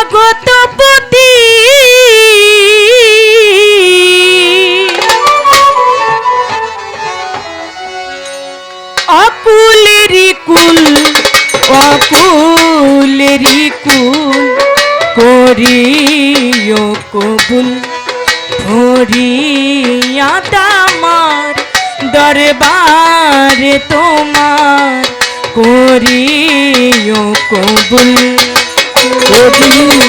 জগতপতি। অকুলেরই কুল অকুলেরই কুল করিও কবুল ভরিয়া দামার দরবারে তোমার করিও কবুল। you.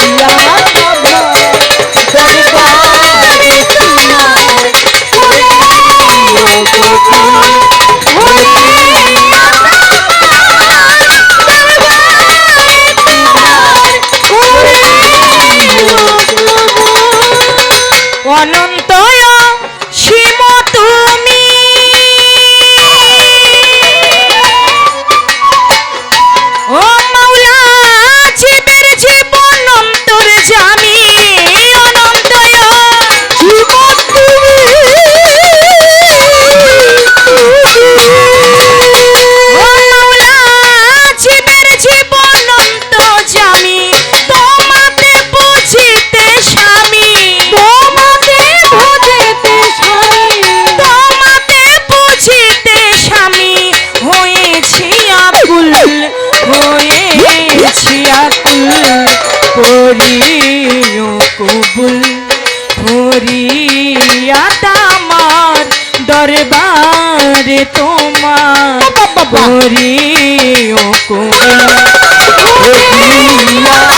করিও কবুল হরিয়া তামার দরবারে তোমার করিও কবুল হরিয়া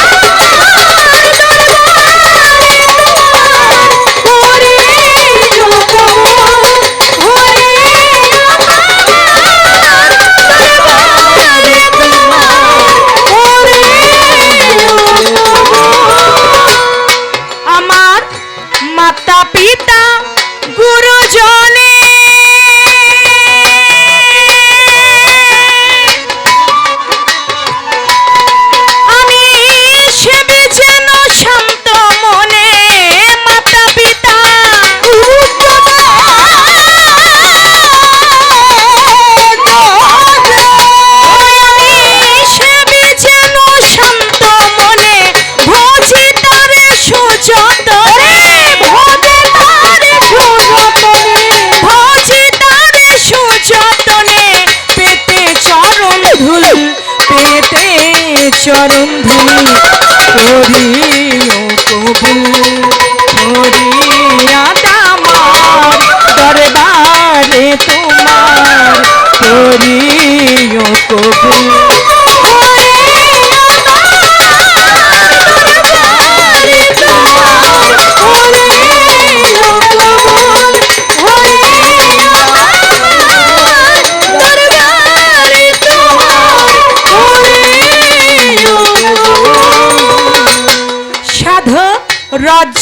চরণ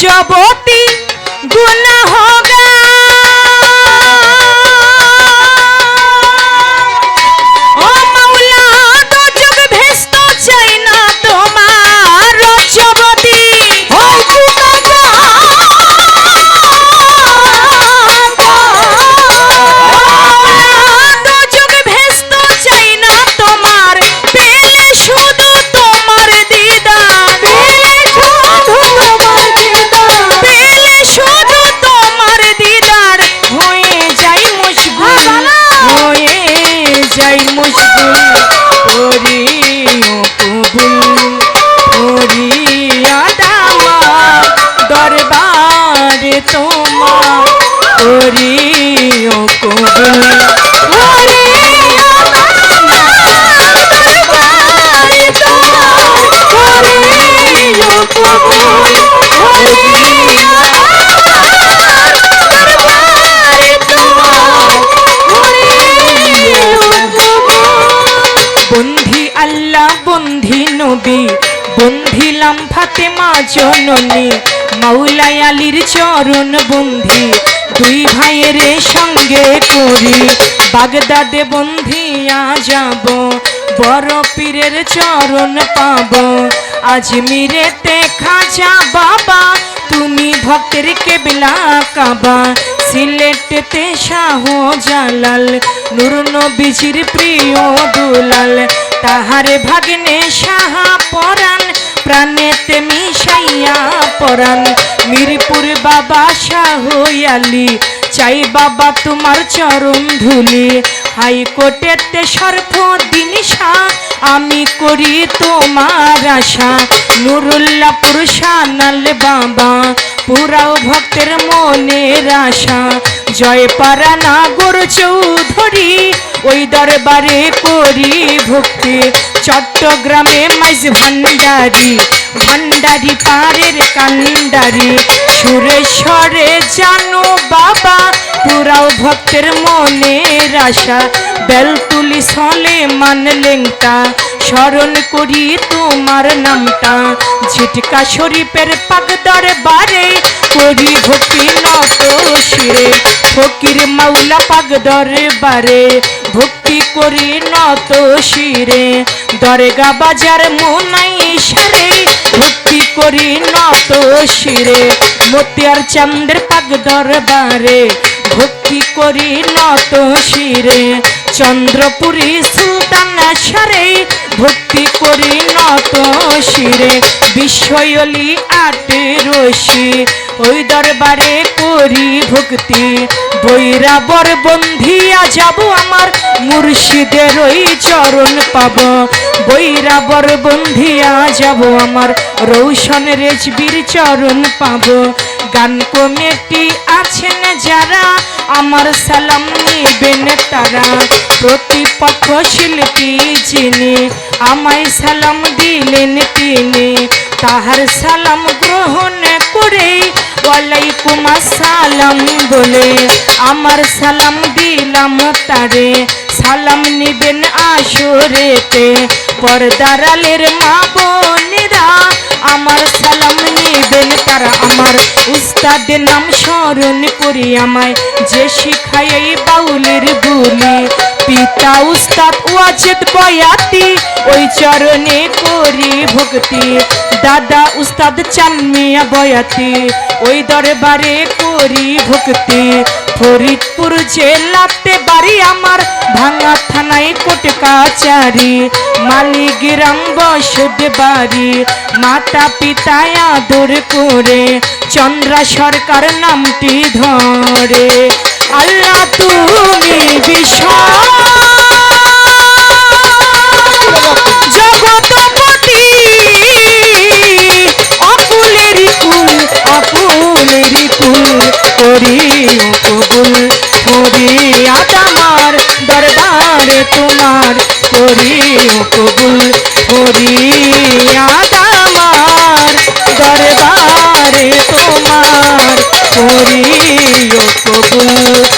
রাজ্যবতী গুণ করিও কবুল বন্ধি আল্লাহ বন্ধি নবী বন্ধিলাম ফাতেমা জননী মাওলাই আলীর চরণ বন্ধি। দুই ভাইয়ের সঙ্গে করি। বাগদাদে বন্ধিয়া যাব। বড় পীরের চরণ পাব। আজমিরেতে খাজা বাবা, তুমি ভক্তের কেবলা কাবা। সিলেটেতে শাহ জালাল, নুর নবীজির প্রিয় দুলাল। তাহারে ভাগ্নে সাহা পরাণ, প্রাণেতে মিশাইয়া পরাণ। মিরপুর বাবা শাহয়ালি চাই বাবা তোমার চরণ ধুলি। হাইকোর্টেতে সর্বদিন সা আমি করি তোমার আশা। নুরুল্লাপুর শানাল বাবা, পুরাও ভক্তের মনের আশা। জয় পারা নাগর চৌধুরী, ওই দরবারে করি ভক্তি। চট্টগ্রামে মাইজ ভান্ডারি ভান্ডারি পারের কান্ডারি। সুরেশ্বরে জানো বাবা, পুরাও ভক্তের মনের আশা। বেলতুলি সলে মান লেংটা, স্মরণ করি তোমার নামটা। ঝিটকা শরীফের পাগদর বারে করি ভক্তি নত শিরে ফকির মাওলা পাগদর বারে ভক্তি করি নত শিরে দরগা বাজার মোনাই সারে ভক্তি করি নত শিরে। মতিয়ার চন্দ্র পাগদর বারে ভক্তি করি নত শিরে। চন্দ্রপুরী সুলতান সারে ভক্তি করি নত শিরে। বিশ্বয়লি আটে রশি, ওই দরবারে করি ভক্তি। বৈরাবর বন্ধিয়া যাব আমার মুর্শিদের ওই চরণ পাব। বৈরাবর বন্ধিয়া যাব আমার রৌশন রেজবির চরণ পাব। গান কমিটি আছেন যারা, আমার সালাম নিবেন তারা। প্রতিপক্ষ শিল্পী যিনি আমায় সালাম দিলেন তিনি, তাহার সালাম গ্রহণ করে ওয়ালাইকুম আসসালাম বলে আমার সালাম দিলাম তারে। সালাম নিবেন আসরেতে পর্দারালের মা বোনেরা, আমার সালাম তারা আমার উস্তাদের নাম স্মরণ করি আমায়, যে শিখায় এই বাউলের বুলি পিতা উস্তাদ ওয়াজেদ বয়াতি, ওই চরণে করি ভক্তি। দাদা উস্তাদ চান্মিয়া বয়াতি, ওই দরবারে করি ভক্তি। ফরিদপুর জেলাতে বাড়ি আমার, ভাঙা থানায় কোট কাচারি মালিগ্রাম বসত বাড়ি, মাতা পিতায় আদর করে, চন্দ্রা সরকার নামটি ধরে। আল্লাহ তুমি কুল করি। তোমার কবুল